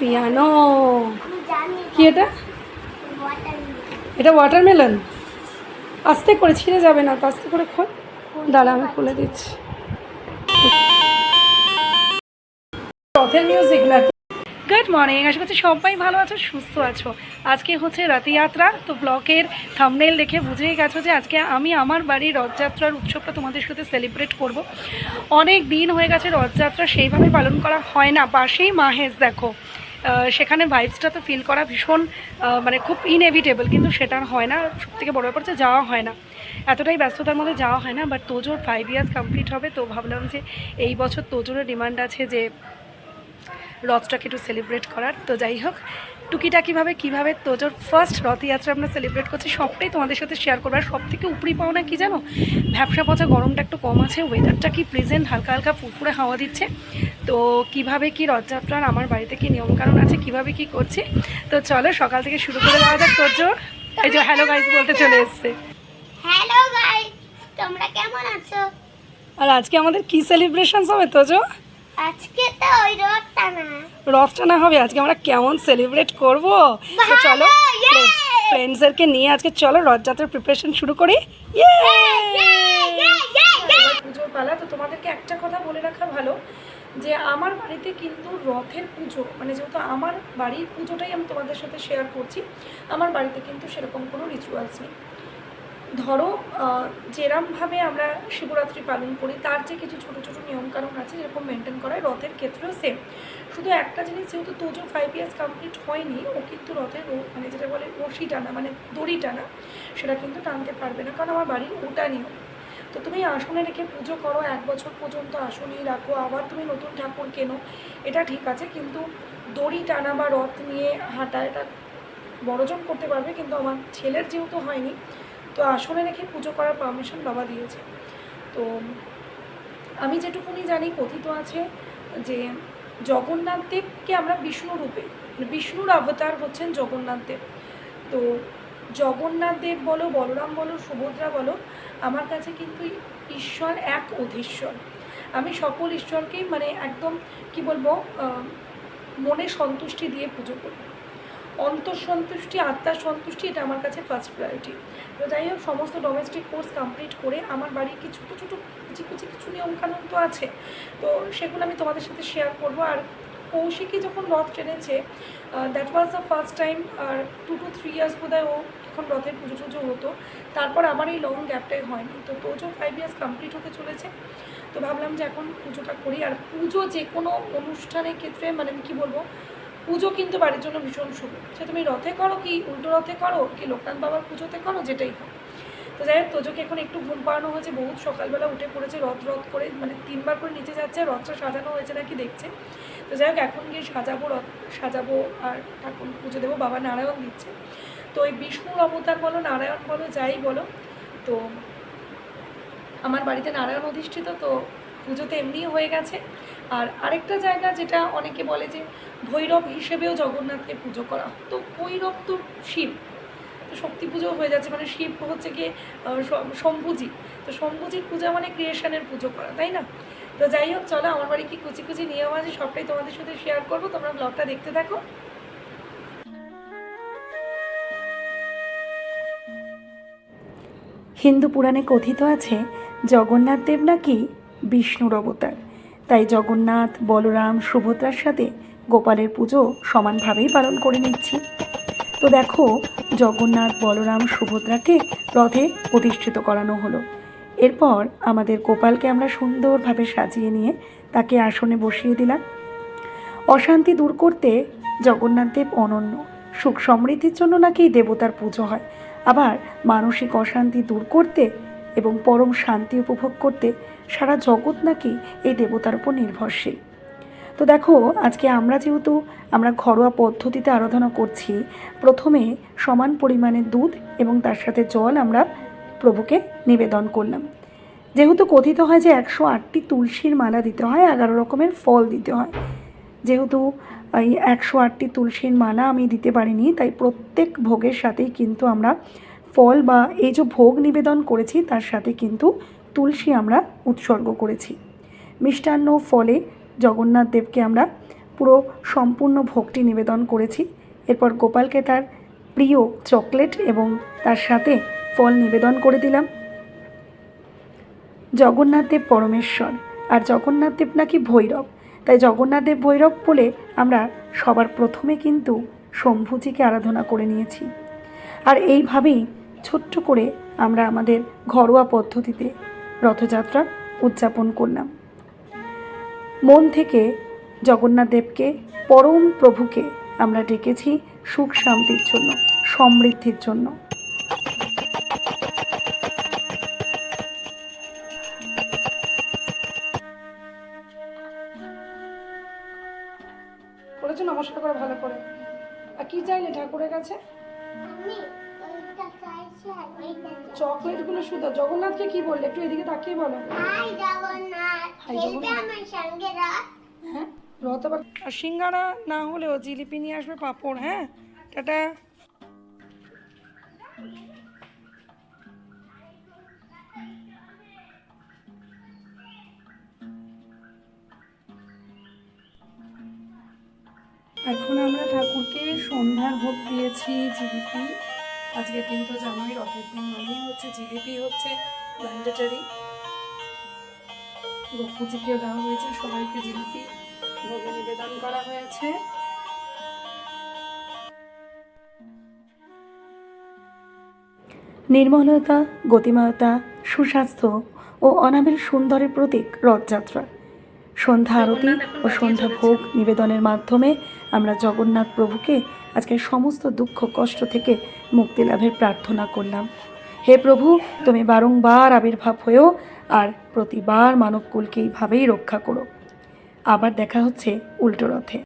Piano. কি এটা। এটা ওয়াটারমেলন আস্তে করে ছিঁড়ে যাবে না তো, আস্তে করে খোল। দাঁড়া, আমি খুলে দিচ্ছি। রথের মিউজিক নাকি? গুড মর্নিং আশা করছি সবাই ভালো আছো, সুস্থ আছো। আজকে হচ্ছে রথযাত্রা, তো ব্লকের থামনেল দেখে বুঝেই গেছো যে আজকে আমি আমার বাড়ির রথযাত্রার উৎসবটা তোমাদের সাথে সেলিব্রেট করব। অনেক দিন হয়ে গেছে রথযাত্রা সেইভাবে পালন করা হয় না, পাশেই মাহেশ দেখো। সেখানে ভাইবসটা তো ফিল করা ভীষণ মানে খুব ইনএভিটেবল কিন্তু সেটা হয় না। সব থেকে বড় ব্যাপার যাওয়া হয় না। এতটাই ব্যস্ততার মধ্যে যাওয়া হয় না বাট তোজোর ফাইভ ইয়ার্স কমপ্লিট হবে, তো ভাবলাম যে এই বছর তোজোরও ডিমান্ড আছে যে রথটাকে একটু সেলিব্রেট করার। তো যাই হোক টুকিটাকিভাবে কীভাবে কীভাবে? তোজোর ফার্স্ট রথযাত্রা আমরা সেলিব্রেট করছি সবটাই তোমাদের সাথে শেয়ার করব। আর সব থেকে উপরি পাওনা কি জানো? ভ্যাবসা পচা গরমটা একটু কম আছে ওয়েদারটা কি প্রেজেন্ট হালকা হালকা ফুরফুরে হাওয়া দিচ্ছে। তো কীভাবে কি রথযাত্রার আমার বাড়িতে কি নিয়মকানুন আছে কীভাবে কি করছি? তো চলো সকাল থেকে শুরু করে দেওয়া যাক। তোজোর এই যে হ্যালো গাইজ বলতে চলে এসছে। হ্যালো গাইস তোমরা কেমন আছো? আর আজকে আমাদের কি সেলিব্রেশন হবে তোজো আজকে তো ওই রথ টানা হবে আজকে আমরা কেমন সেলিব্রেট করব? তো চলো ফ্রেন্ডসদেরকে নিয়ে আজকে চলো রথযাত্রার প্রিপারেশন শুরু করি। পুজোর পালা তো তোমাদেরকে একটা কথা বলে রাখা ভালো যে আমার বাড়িতে কিন্তু রথের পুজো মানে যেহেতু আমার বাড়ির পুজোটাই আমি তোমাদের সাথে শেয়ার করছি আমার বাড়িতে কিন্তু সেরকম কোনো রিচুয়ালস নেই। ধরো যেরমভাবে আমরা শিবরাত্রি পালন করি, তার যে কিছু ছোটো ছোটো নিয়মকানুন আছে, যেরকম মেনটেন করা হয়, রথের ক্ষেত্রেও সেম শুধু একটা জিনিস যেহেতু তোজো ফাইভ ইয়ার্স কমপ্লিট হয়নি, ও কিন্তু রথের মানে যেটা বলে রশি টানা মানে দড়ি টানা, সেটা কিন্তু টানতে পারবে না, কারণ আমার বাড়ির ওটা নিয়ম। তো তুমি আসনে রেখে পুজো করো, এক বছর পর্যন্ত আসনেই রাখো, আবার তুমি নতুন ঠাকুর কেনো, এটা ঠিক আছে, কিন্তু দড়ি টানা বা রথ নিয়ে হাঁটা, এটা বড়জন করতে পারবে, কিন্তু আমার ছেলের যেহেতু হয়নি তো আসনে রেখে পুজো করার পারমিশন বাবা দিয়েছে। তো আমি যেটুকুনি জানি কথিত আছে যে জগন্নাথ দেবকে আমরা বিষ্ণু রূপে মানে বিষ্ণুর অবতার হচ্ছেন জগন্নাথ দেব। তো জগন্নাথ দেব বলো, বলরাম বলো, সুভদ্রা বলো, আমার কাছে কিন্তু ঈশ্বর এক অধীশ্বর। আমি সকল ঈশ্বরকেই মানে একদম কি বলব মনে সন্তুষ্টি দিয়ে পুজো করি। অন্তঃসন্তুষ্টি আত্মার সন্তুষ্টি এটা আমার কাছে ফার্স্ট প্রায়োরিটি তো যাই হোক, সমস্ত ডোমেস্টিক কোর্স কমপ্লিট করে আমার বাড়ির কি ছোটো ছোটো কুচি কুচি কিছু নিয়মকানুন তো আছে? তো সেগুলো আমি তোমাদের সাথে শেয়ার করব। আর কৌশিকী যখন রথ টেনেছে that was the first time R two two three years বোধহয় ও যখন রথের পুজো টুজো হতো। তারপর আমার এই লং গ্যাপটাই হয়নি। তো তোজো ফাইভ ইয়ার্স কমপ্লিট হতে চলেছে। তো ভাবলাম যে এখন পুজোটা করি। আর পুজো যে কোনো অনুষ্ঠানের ক্ষেত্রে মানে আমি কী বলব পুজো কিন্তু বাড়ির জন্য ভীষণ শুভ। সে তুমি রথে করো কি উল্টো রথে করো কি লোকনাথ বাবার পুজোতে করো? যেটাই হোক। তো যাই হোক, তোজোকে এখন একটু ঘুম পাড়ানো হয়েছে। বহুত সকালবেলা উঠে পড়েছে, রথ রথ করে মানে তিনবার করে নিচে যাচ্ছে, রথটা সাজানো হয়েছে নাকি দেখছে। তো যাই হোক, এখন গিয়ে সাজাবো রথ, সাজাবো আর ঠাকুর পুজো দেবো, বাবা নারায়ণ দিচ্ছে। তো ওই বিষ্ণুর অবতার বলো, নারায়ণ বলো, যাই বলো। তো আমার বাড়িতে নারায়ণ অধিষ্ঠিত, তো পুজোতে এমনিই হয়ে গেছে। আর আরেকটা জায়গা যেটা অনেকে বলে যে ভৈরব হিসেবেও জগন্নাথকে পুজো করা। তো ভৈরব তো শিব। তো শক্তি পুজো হয়ে যাচ্ছে। মানে শিব হচ্ছে শ- শম্ভুজি। তো শম্ভুজির পূজা মানে ক্রিয়েশনের পুজো করা, তাই না? তো যাই হোক, চলো আমার বাড়ি কি কুচি কুচি নিয়ম আছে, সবটাই তোমাদের সাথে শেয়ার করব। তোমরা ব্লগটা দেখতে থাকো। হিন্দু পুরাণে কথিত আছে, জগন্নাথ দেব নাকি বিষ্ণুর অবতার। তাই জগন্নাথ, বলরাম, সুভদ্রার সাথে গোপালের পুজো সমানভাবেই পালন করে নিচ্ছি। তো দেখো, জগন্নাথ, বলরাম, সুভদ্রাকে রথে প্রতিষ্ঠিত করানো হলো। এরপর আমাদের গোপালকে আমরা সুন্দরভাবে সাজিয়ে নিয়ে তাকে আসনে বসিয়ে দিলাম। অশান্তি দূর করতে জগন্নাথদেব অনন্য। সুখ সমৃদ্ধির জন্য নাকি দেবতার পুজো হয়। আবার মানসিক অশান্তি দূর করতে এবং পরম শান্তি উপভোগ করতে সারা জগৎ নাকি এই দেবতার উপর নির্ভরশীল। তো দেখো, আজকে আমরা যেহেতু আমরা ঘরোয়া পদ্ধতিতে আরাধনা করছি, প্রথমে সমান পরিমাণে দুধ এবং তার সাথে জল আমরা প্রভুকে নিবেদন করলাম। যেহেতু কথিত হয় যে একশো আটটি তুলসীর মালা দিতে হয়, এগারো রকমের ফল দিতে হয়। যেহেতু এই একশো আটটি তুলসীর মালা আমি দিতে পারিনি, তাই প্রত্যেক ভোগের সাথেই কিন্তু আমরা ফল বা এই যে ভোগ নিবেদন করেছি, তার সাথে কিন্তু তুলসী আমরা উৎসর্গ করেছি। মিষ্টান্ন ফলে জগন্নাথ দেবকে আমরা পুরো সম্পূর্ণ ভক্তি নিবেদন করেছি। এরপর গোপালকে তার প্রিয় চকলেট এবং তার সাথে ফল নিবেদন করে দিলাম। জগন্নাথদেব পরমেশ্বর, আর জগন্নাথদেব নাকি ভৈরব। তাই জগন্নাথদেব ভৈরব বলে আমরা সবার প্রথমে কিন্তু শম্ভুজিকে আরাধনা করে নিয়েছি। আর এইভাবেই ছোট্ট করে আমরা আমাদের ঘরোয়া পদ্ধতিতে রথযাত্রা উদযাপন করলাম। মন থেকে জগন্নাথদেবকে পরম প্রভুকে আমরা ডেকেছি সুখ শান্তির জন্য সমৃদ্ধির জন্য। বলেছ নমস্কার করে ভালো করে। আর কি চাইলে ঠাকুরের কাছে? চকলেটগুলো শুধু জগন্নাথকে কি বললে? একটু এদিকে তাকিয়ে বলো। হাই জগন্নাথ খেলবে আমার সঙ্গে হ্যাঁ রথ আবার সিঙ্গারা না হলেও জিলিপি নিয়ে আসবে পাঁপড় হ্যাঁ? টাটা। এখন আমরা ঠাকুরকে সন্ধ্যার ভোগ দিয়েছি জিলিপি। আজকে কিন্তু জানুয়ারি রথের দিন মানেই হচ্ছে জিলিপি হচ্ছে ম্যান্ডেটারি গপুজিকেও দেওয়া হয়েছে, সবাইকে জিলিপি ভোগে নিবেদন করা হয়েছে। নির্মলতা গতিময়তা সুস্বাস্থ্য ও অনাবিল সুন্দরের প্রতীক রথযাত্রা সন্ধ্যা আরতি ও সন্ধ্যা ভোগ নিবেদনের মাধ্যমে আমরা জগন্নাথ প্রভুকে আজকে সমস্ত দুঃখ, কষ্ট থেকে মুক্তি লাভের প্রার্থনা করলাম। হে প্রভু, তুমি বারংবার আবির্ভাব হয়েও আর প্রতিবার মানবকুলকে এইভাবেই রক্ষা করো। আবার দেখা হচ্ছে উল্টো রথে।